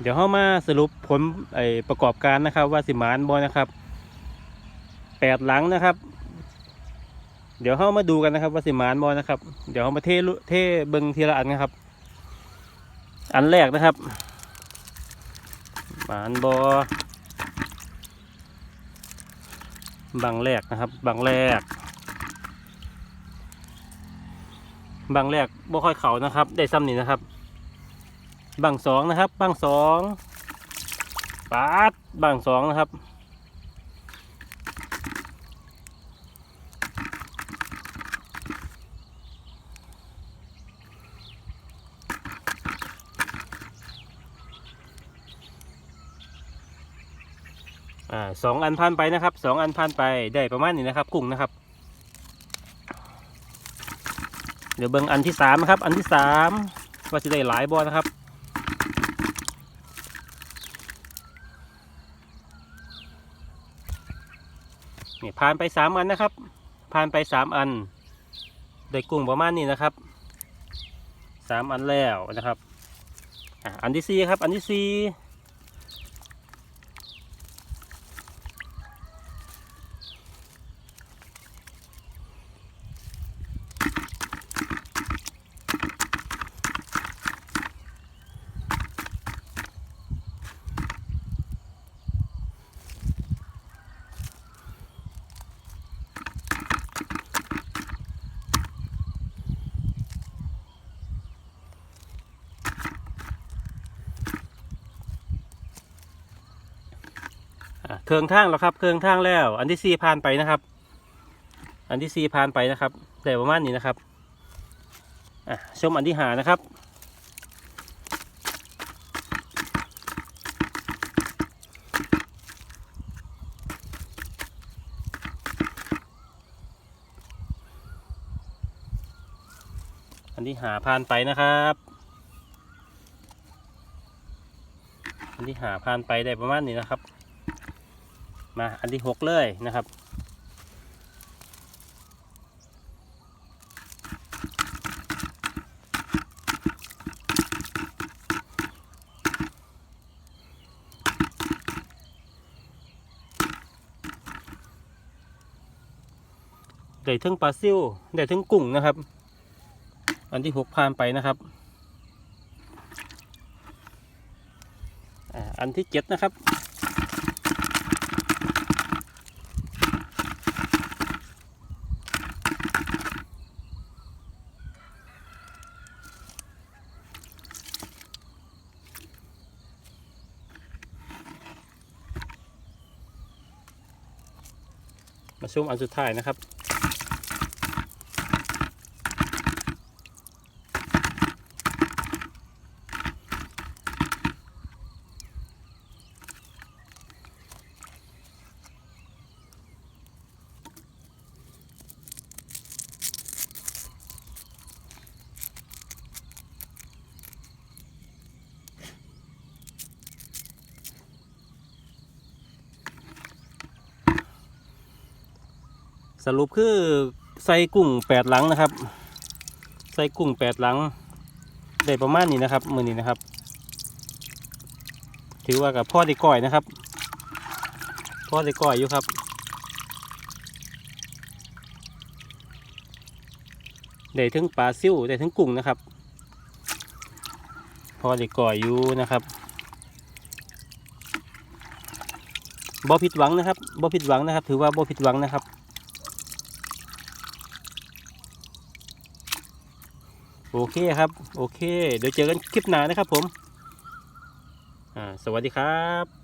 เดี๋ยวเข้ามาสรุปผลไอประกอบการนะครับว่าสิมานบอนะครับแปดหลังนะครับ เดี๋ยวเข้ามาดูกันนะครับ ว่าสิมานบอนะครับ เดี๋ยวเข้ามาเทเทเบิงทีละอันนะครับ อันแรกนะครับหมานบอบังแรกนะครับ บังแรกบางแรกบ่ค่อยเขานะครับ ได้ซ้ำนี่นะครับ บางสองนะครับบางสองปาดบางสองนะครับ อ่าสองอันผ่านไปนะครับสองอันผ่านไปได้ประมาณนี้นะครับ กุ้งนะครับ เดี๋ยวเบิ่งอันที่สามนะครับ อันที่สามว่าจะได้หลายบอนะครับ นี่ผ่านไปสามอันนะครับ ผ่านไปสามอันได้กุ้งประมาณนี้นะครับสามอันแล้วนะครับอันที่สี่ครับ อันที่สี่ เครื่องทางแล้วครับ เครื่องทางแล้ว อันที่สี่ผ่านไปนะครับ อันที่สี่ผ่านไปนะครับได้ประมาณนี้นะครับอะชมอันที่หานะครับอันที่หาผ่านไปนะครับ อันที่หาผ่านไปได้ประมาณนี้นะครับ มาอันที่หกเลยนะครับได้ถึงปลาซิ่วได้ถึงกุ้งนะครับ อันที่หกผ่านไปนะครับ อันที่เจ็ดนะครับ มาชมอันสุดท้ายนะครับ สรุปคือใส่กุ้งแปดหลังนะครับ ใส่กุ้งแปดหลังได้ประมาณนี้นะครับมือนี้นะครับ ถือว่ากับพ่อได้ก่อยนะครับพ่อได้ก่อยอยู่ครับได้ถึงปลาซิ่วได้ถึงกุ้งนะครับพ่อได้ก่อยอยู่นะครับบ่ผิดหวังนะครับบ่ผิดหวังนะครับ ถือว่าบ่ผิดหวังนะครับ โอเคครับ โอเค เดี๋ยวเจอกันคลิปหน้านะครับผม อ่า สวัสดีครับ